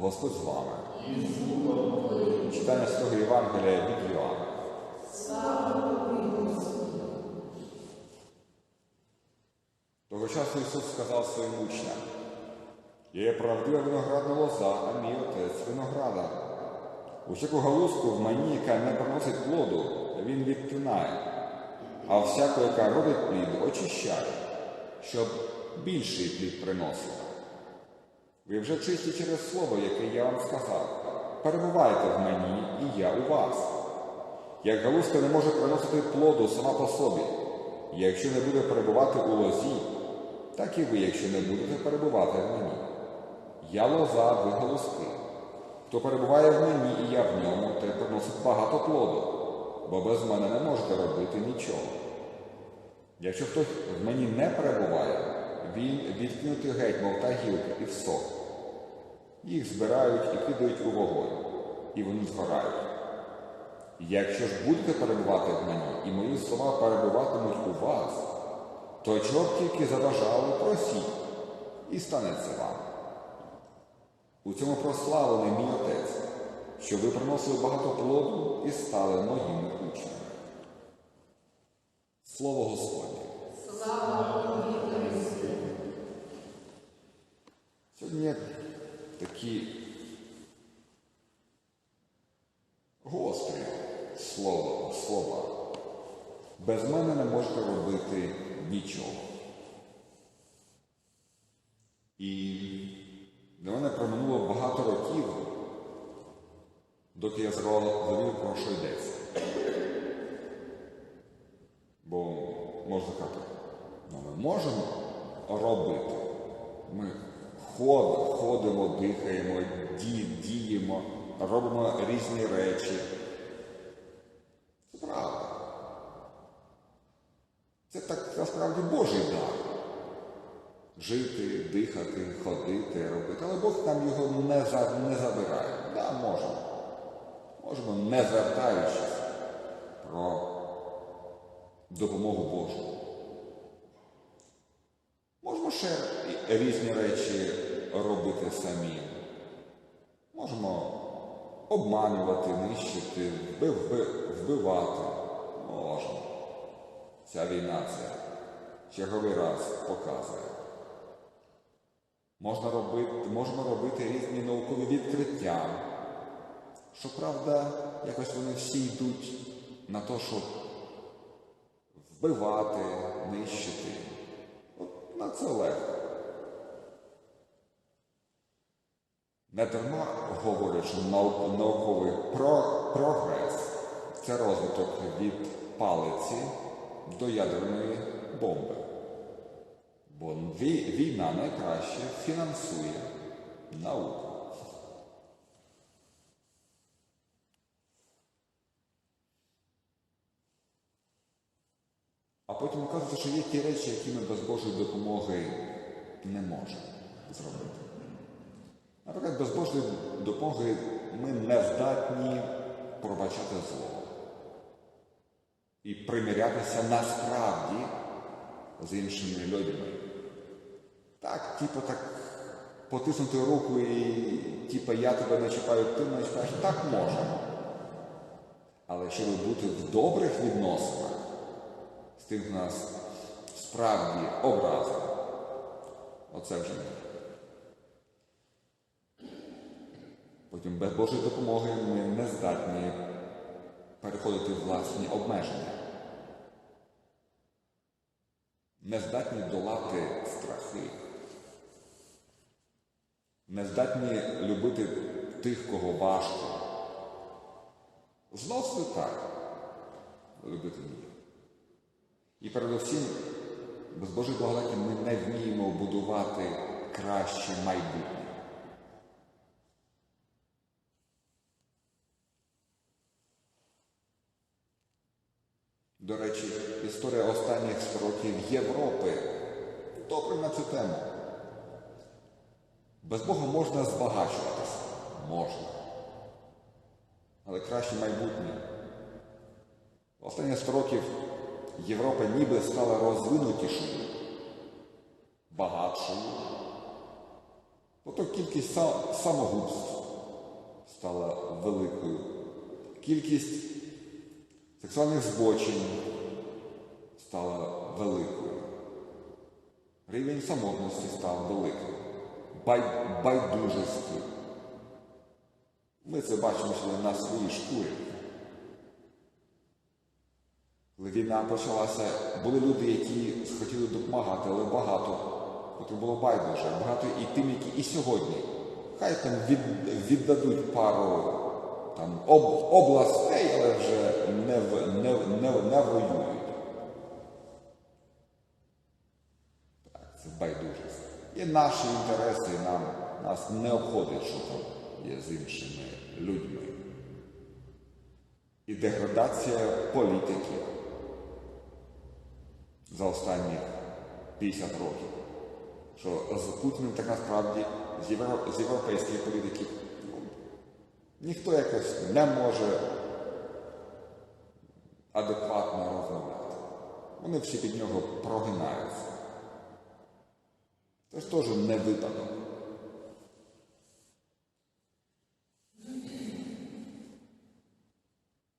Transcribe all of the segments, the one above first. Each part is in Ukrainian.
Господь з вами. Читання Святого Євангелія від Йоанна. Того часу Ісус сказав своїм учням, Я є правдива виноградна лоза, а мій отець винограда. Усяку галузку в мені, яка не приносить плоду, він відтинає, а всяку, яка родить плід, очищає, щоб більший плід приносила. Ви вже чисті через слово, яке я вам сказав. Перебувайте в мені, і я у вас. Як галузка не може приносити плоду сама по собі, якщо не буде перебувати у лозі, так і ви, якщо не будете перебувати в мені. Я лоза, ви галузки. Хто перебуває в мені і я в ньому, той приносить багато плоду, бо без мене не можете робити нічого. Якщо хтось в мені не перебуває, він відкинутий геть, мов та гілка, і всох. Їх збирають і кидають у вогонь, і вони згорають. Якщо ж будете перебувати в мені, і мої слова перебуватимуть у вас, то б тільки заважали, просіть, і станеться вам. У цьому прославлений мій Отець, що ви приносили багато плоду і стали моїми учнями. Слово Господнє. Сьогодні такі гострі слова, слова. Без мене не можете робити нічого. І для мене проминуло багато років, доки я зрозумів, про що йдеться. Бо можна сказати, ну ми можемо робити. Ми ходимо, дихаємо, ді, діємо, робимо різні речі. Це правда. Це так насправді Божий дар. Жити, дихати, ходити, робити. Але Бог нам його не, не забирає. Да, можемо. Можемо, не звертаючись про допомогу Божу. Можемо ще різні речі робити самі. Можемо обманювати, нищити, вби- вби- вбивати. Можемо. Ця війна це черговий раз показує. Можна робити, можемо робити різні наукові відкриття. Щоправда, якось вони всі йдуть на те, щоб вбивати, нищити. От на це легко. Не дарма говорять, що науковий про- прогрес це розвиток від палиці до ядерної бомби. Бо війна найкраще фінансує науку. А потім кажуть, що є ті речі, які ми без Божої допомоги не можемо зробити. Наприклад, без Божої допомоги ми не здатні пробачати зло і примирятися насправді з іншими людьми. Так, типу, так потиснути руку і типу, я тебе не чіпаю, ти мене чіпаєш, так можемо. Але щоб бути в добрих відносинах з тим, хто нас справді образив, оце вже ні. Потім без Божої допомоги ми не здатні переходити власні обмеження. Не здатні долати страхи. Не здатні любити тих, кого важко. Зносити так, любити ні. І передусім, без Божої благодаті ми не вміємо будувати краще майбутнє. До речі, історія останніх 100 років Європи добре на цю тему. Без Бога можна збагачуватися. Можна. Але краще майбутнє. Останні 100 років Європа ніби стала розвинутішою, багатшою. Ото кількість са- самогубств стала великою. Кількість сексуальних збочень стала великою. Рівень самотності став великим. Бай, байдужості. Ми це бачимо ще на своїй шкурі. Коли війна почалася, були люди, які хотіли допомагати, але багато, котрим було байдуже, багато і тим, які і сьогодні. Хай там від, віддадуть пару там, об, областей, але вже не, не, не, не воюють. Так, це байдужість. Є наші інтереси, нам, нас не обходить, що там є з іншими людьми. І деградація політики за останні 50 років. Що з Путіним так насправді з, євро- з європейської політики ну, ніхто якось не може адекватно розмовляти. Вони всі під нього прогинаються. Це ж теж не випадок.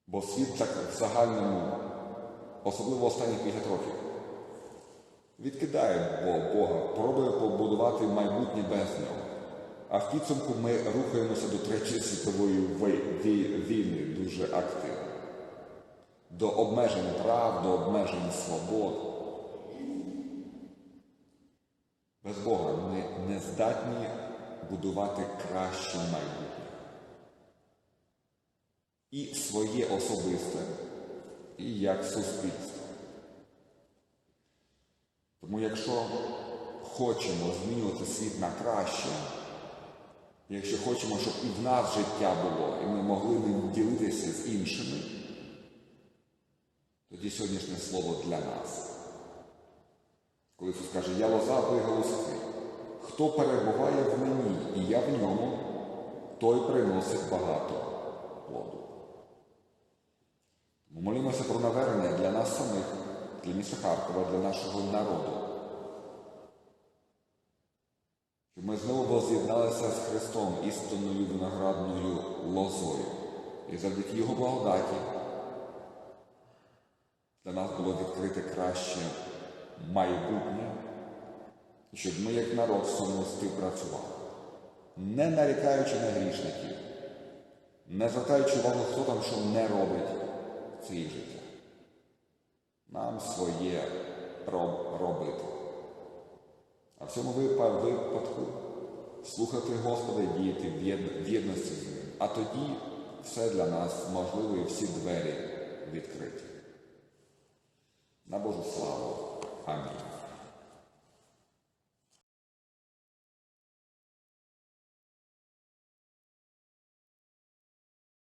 Бо світ так в загальному, особливо останні 50 років, відкидає Бога, пробує побудувати майбутнє без нього. А в підсумку ми рухаємося до Третьої світової війни дуже активно. До обмежень прав, до обмежень свобод. Без Бога ми не здатні будувати краще майбутнє. І своє особисте, і як суспільство. Тому якщо хочемо змінювати світ на краще, якщо хочемо, щоб і в нас життя було, і ми могли ним ділитися з іншими, тоді сьогоднішнє слово для нас. Коли Ісус каже, я лоза, ви галузки. Хто перебуває в мені, і я в ньому, той приносить багато плоду. Ми молимося про навернення для нас самих, для міста Харкова, для нашого народу. Щоб ми знову воз'єдналися з Христом істинною виноградною лозою. І завдяки Його благодаті для нас було відкрите краще майбутнє, щоб ми, як народ, цьому співпрацювали, не нарікаючи на грішників, не звертаючи увагу, хто там що не робить в своїх життя. Нам своє роб- робити. А в цьому випадку слухати Господа і діяти в єдності з ним. А тоді все для нас можливо і всі двері відкриті. На Божу славу. Amen.